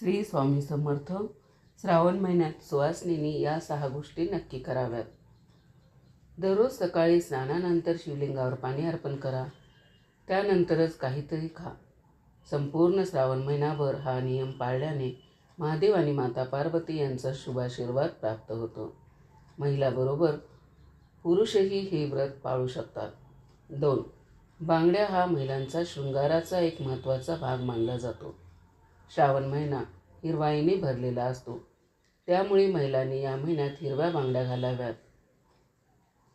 श्री स्वामी समर्थ श्रावण महिन्यात सुवासिनींनी या सहा गोष्टी नक्की कराव्यात. दररोज सकाळी स्नानानंतर शिवलिंगावर पाणी अर्पण करा. त्यानंतरच काहीतरी खा. संपूर्ण श्रावण महिनाभर हा नियम पाळल्याने महादेव आणि माता पार्वती यांचा शुभाशीर्वाद प्राप्त होतो. महिलाबरोबर पुरुषही हे व्रत पाळू शकतात. दोन बांगड्या हा महिलांचा शृंगाराचा एक महत्त्वाचा भाग मानला जातो. श्रावण महिना हिरवाईने भरलेला असतो. त्यामुळे महिलांनी या महिन्यात हिरव्या बांगड्या घालाव्यात.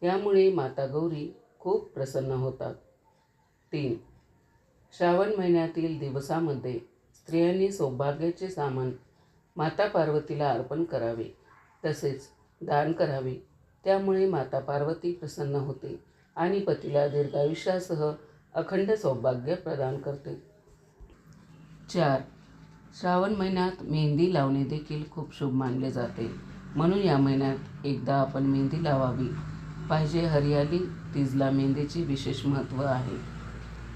यामुळे माता गौरी खूप प्रसन्न होतात. तीन. श्रावण महिन्यातील दिवसामध्ये स्त्रियांनी सौभाग्याचे सामान माता पार्वतीला अर्पण करावे तसेच दान करावे. त्यामुळे माता पार्वती प्रसन्न होते आणि पतीला दीर्घायुष्यासह अखंड सौभाग्य प्रदान करते. चार. श्रावण महिन्यात मेहंदी लावणे देखील खूप शुभ मानले जाते. म्हणून या महिन्यात एकदा आपण मेहंदी लावावी. पाहिजे हरियाली तीजला मेहंदीचे विशेष महत्त्व आहे.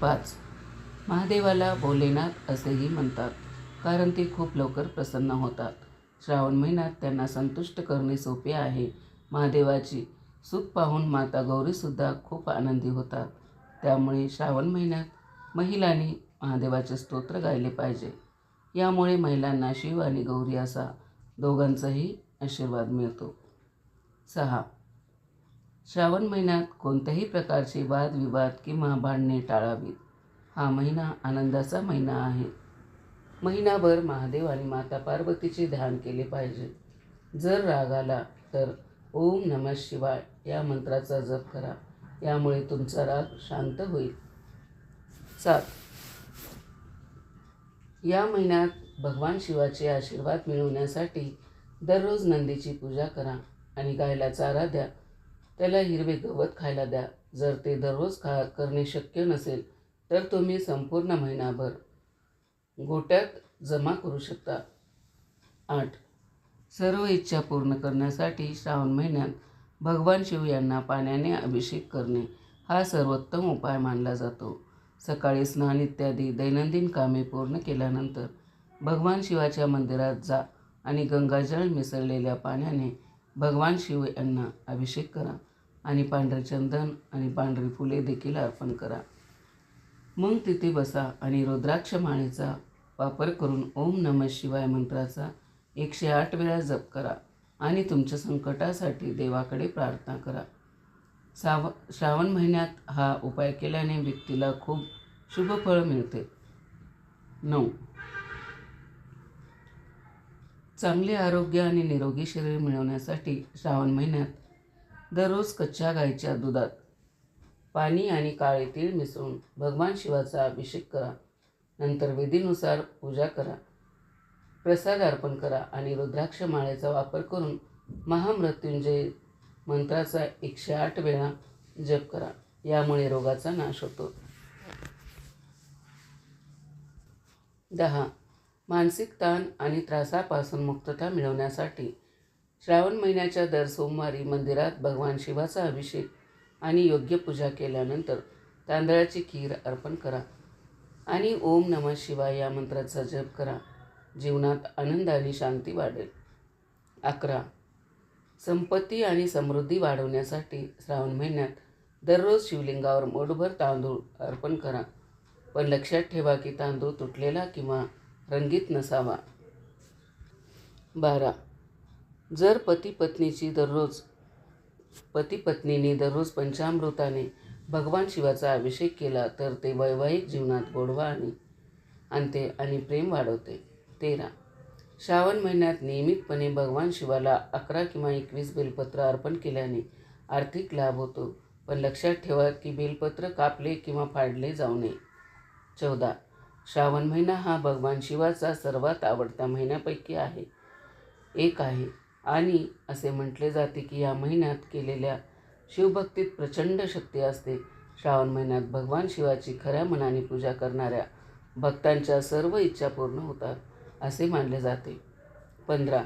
पाच. महादेवाला भोलेनाथ असेही म्हणतात कारण ते खूप लवकर प्रसन्न होतात. श्रावण महिन्यात त्यांना संतुष्ट करणे सोपे आहे. महादेवाची सुख पाहून माता गौरीसुद्धा खूप आनंदी होतात. त्यामुळे श्रावण महिन्यात महिलांनी महादेवाचे स्तोत्र गायले पाहिजे. यामुळे महिलांना शिव आणि गौरी असा दोघांचाही आशीर्वाद मिळतो. सहा. श्रावण महिन्यात कोणत्याही प्रकारचे वादविवाद किंवा भांडणे टाळावीत. हा महिना आनंदाचा महिना आहे. महिनाभर महादेव आणि माता पार्वतीचे ध्यान केले पाहिजे. जर राग आला तर ओम नमः शिवाय या मंत्राचा जप करा. यामुळे तुमचा राग शांत होईल. सात. या महिन्यात भगवान शिवाचे आशीर्वाद मिळवण्यासाठी दररोज नंदीची पूजा करा आणि गायला चारा द्या त्याला हिरवे गवत खायला द्या. जर ते दररोज खा करणे शक्य नसेल तर तुम्ही संपूर्ण महिनाभर गोट्यात जमा करू शकता. आठ. सर्व इच्छा पूर्ण करण्यासाठी श्रावण महिन्यात भगवान शिव यांना पाण्याने अभिषेक करणे हा सर्वोत्तम उपाय मानला जातो. सकाळी स्नान इत्यादी दैनंदिन कामे पूर्ण केल्यानंतर भगवान शिवाच्या मंदिरात जा आणि गंगाजळ मिसळलेल्या पाण्याने भगवान शिव यांना अभिषेक करा आणि पांढरे चंदन आणि पांढरी फुले देखील अर्पण करा. मग तिथे बसा आणि रुद्राक्ष माळेचा वापर करून ओम नमः शिवाय मंत्राचा एकशे आठ वेळा जप करा आणि तुमच्या संकटासाठी देवाकडे प्रार्थना करा. साव श्रावण महिन्यात हा उपाय केल्याने व्यक्तीला खूप शुभ फळ मिळते. नऊ. चांगले आरोग्य आणि निरोगी शरीर मिळवण्यासाठी श्रावण महिन्यात दररोज कच्च्या गाईच्या दुधात पाणी आणि काळे तीळ मिसळून भगवान शिवाचा अभिषेक करा. नंतर विधीनुसार पूजा करा. प्रसाद अर्पण करा आणि रुद्राक्ष माळेचा वापर करून महामृत्युंजय मंत्राचा एकशे आठ वेळा जप करा. यामुळे रोगाचा नाश होतो. दहा. मानसिक ताण आणि त्रासापासून मुक्तता मिळवण्यासाठी श्रावण महिन्याच्या दर सोमवारी मंदिरात भगवान शिवाचा अभिषेक आणि योग्य पूजा केल्यानंतर तांदळाची खीर अर्पण करा आणि ओम नमः शिवाय या मंत्राचा जप करा. जीवनात आनंद आणि शांती वाढेल. अकरा. संपत्ती आणि समृद्धी वाढवण्यासाठी श्रावण महिन्यात दररोज शिवलिंगावर मोठभर तांदूळ अर्पण करा. पण लक्षात ठेवा की तांदूळ तुटलेला किंवा रंगीत नसावा. बारा. जर पती पत्नीची दररोज पती पत्नीने दररोज पंचामृताने भगवान शिवाचा अभिषेक केला तर ते वैवाहिक जीवनात गोडवा आणि आणते आणि प्रेम वाढवते. तेरा. श्रावण महिन्यात नियमितपणे भगवान शिवाला अकरा किंवा एकवीस बेलपत्र अर्पण केल्याने आर्थिक लाभ होतो. पण लक्षात ठेवा की बेलपत्र कापले किंवा फाडले जाऊ नये. चौदा. श्रावण महिना हा भगवान शिवाचा सर्वात आवडता महिन्यापैकी आहे. एक आहे. आणि असे म्हटले जाते की या महिन्यात केलेल्या शिवभक्तीत प्रचंड शक्ती असते. श्रावण महिन्यात भगवान शिवाची खऱ्या मनाने पूजा करणाऱ्या भक्तांच्या सर्व इच्छा पूर्ण होतात. असे मानले जाते. पंधरा.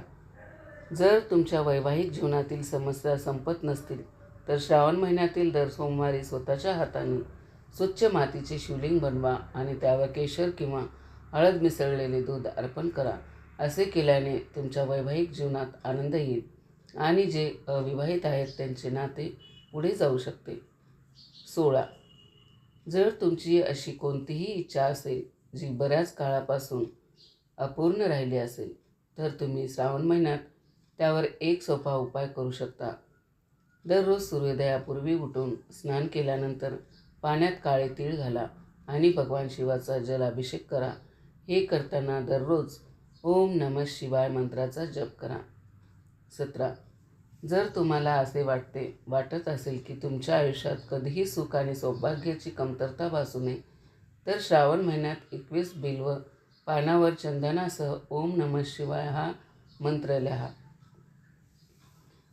जर तुमच्या वैवाहिक जीवनातील समस्या संपत नसतील तर श्रावण महिन्यातील दर सोमवारी स्वतःच्या हाताने स्वच्छ मातीचे शिवलिंग बनवा आणि त्यावर केशर किंवा हळद मिसळलेले दूध अर्पण करा असे केल्याने तुमच्या वैवाहिक जीवनात आनंद येईल आणि जे अविवाहित आहेत त्यांचे नाते पुढे जाऊ शकते. सोळा. जर तुमची अशी कोणतीही इच्छा असेल जी बऱ्याच काळापासून अपूर्ण राहिली असेल तर तुम्ही श्रावण महिन्यात त्यावर एक सोपा उपाय करू शकता. दररोज सूर्योदयापूर्वी उठून स्नान केल्यानंतर पाण्यात काळे तीळ घाला आणि भगवान शिवाचा जलाभिषेक करा. हे करताना दररोज ओम नमः शिवाय मंत्राचा जप करा. सतरा जर तुम्हाला असे वाटते वाटत असेल की तुमच्या आयुष्यात कधीही सुख आणि सौभाग्याची कमतरता भासू नये तर श्रावण महिन्यात एकवीस बिल्व पानावर चंदनासह ओम नमः शिवाय हा मंत्र लिहा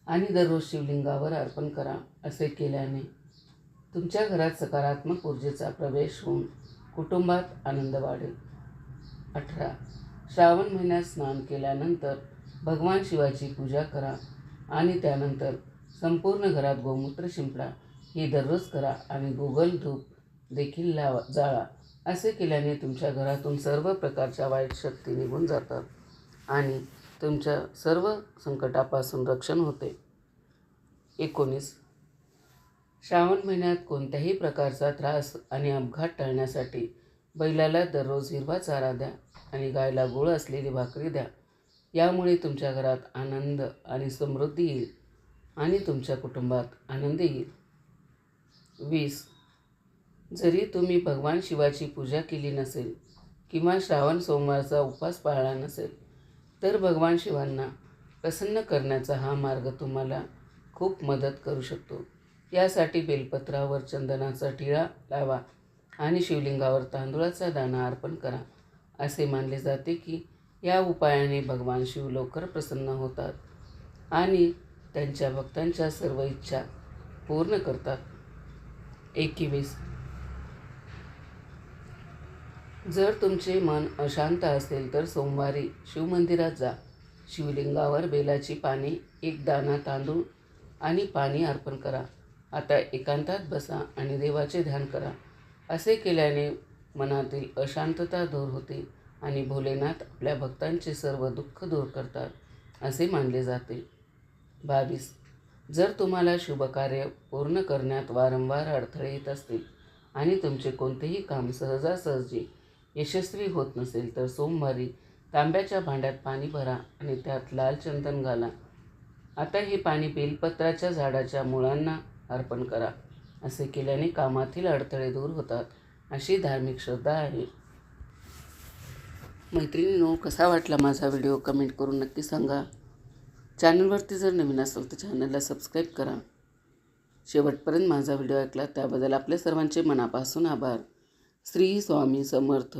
आणि दररोज शिवलिंगावर अर्पण करा असे केल्याने तुमच्या घरात सकारात्मक ऊर्जेचा प्रवेश होऊन कुटुंबात आनंद वाढेल. अठरा. श्रावण महिन्यात स्नान केल्यानंतर भगवान शिवाची पूजा करा आणि त्यानंतर संपूर्ण घरात गोमूत्र शिंपडा. हे दररोज करा आणि गुगल धूप देखील लावा जाळा. असे केल्याने तुमच्या घरातून सर्व प्रकारच्या वाईट शक्ती निघून जातात आणि तुमच्या सर्व संकटापासून रक्षण होते. एकोणीस. श्रावण महिन्यात कोणत्याही प्रकारचा त्रास आणि अपघात टाळण्यासाठी बैलाला दररोज हिरवा चारा द्या आणि गायला गोळ असलेली भाकरी द्या. यामुळे तुमच्या घरात आनंद आणि समृद्धी येईल आणि तुमच्या कुटुंबात आनंद येईल. वीस. जरी तुम्ही भगवान शिवाची पूजा केली नसेल किंवा श्रावण सोमवारचा उपवास पाळला नसेल तर भगवान शिवांना प्रसन्न करण्याचा हा मार्ग तुम्हाला खूप मदत करू शकतो. यासाठी बेलपत्रावर चंदनाचा टिळा लावा आणि शिवलिंगावर तांदूळाचा दाणा अर्पण करा. असे मानले जाते की या उपायाने भगवान शिव लवकर प्रसन्न होतात आणि त्यांच्या भक्तांच्या सर्व इच्छा पूर्ण करतात. एकवीस जर तुमचे मन अशांत असेल तर सोमवारी शिवमंदिरात जा. शिवलिंगावर बेलाची पाने एक दाना तांदूळ आणि पाणी अर्पण करा. आता एकांतात बसा आणि देवाचे ध्यान करा. असे केल्याने मनातील अशांतता दूर होते आणि भोलेनाथ आपल्या भक्तांचे सर्व दुःख दूर करतात असे मानले जाते. बावीस. जर तुम्हाला शुभकार्य पूर्ण करण्यात वारंवार अडथळे येत असतील आणि तुमचे कोणतेही काम सहजासहजी यशस्वी होत नसेल तर सोमवारी तांब्याच्या भांड्यात पाणी भरा आणि त्यात लाल चंदन घाला. आता हे पाणी बेलपत्राच्या झाडाच्या मुळांना अर्पण करा. असे केल्याने कामातील अडथळे दूर होतात अशी धार्मिक श्रद्धा आहे. मैत्रिणीनो कसा वाटला माझा व्हिडिओ कमेंट करून नक्की सांगा. चॅनलवरती जर नवीन असेल तर चॅनलला सबस्क्राईब करा. शेवटपर्यंत माझा व्हिडिओ ऐकला त्याबद्दल आपल्या सर्वांचे मनापासून आभार. श्री स्वामी समर्थ.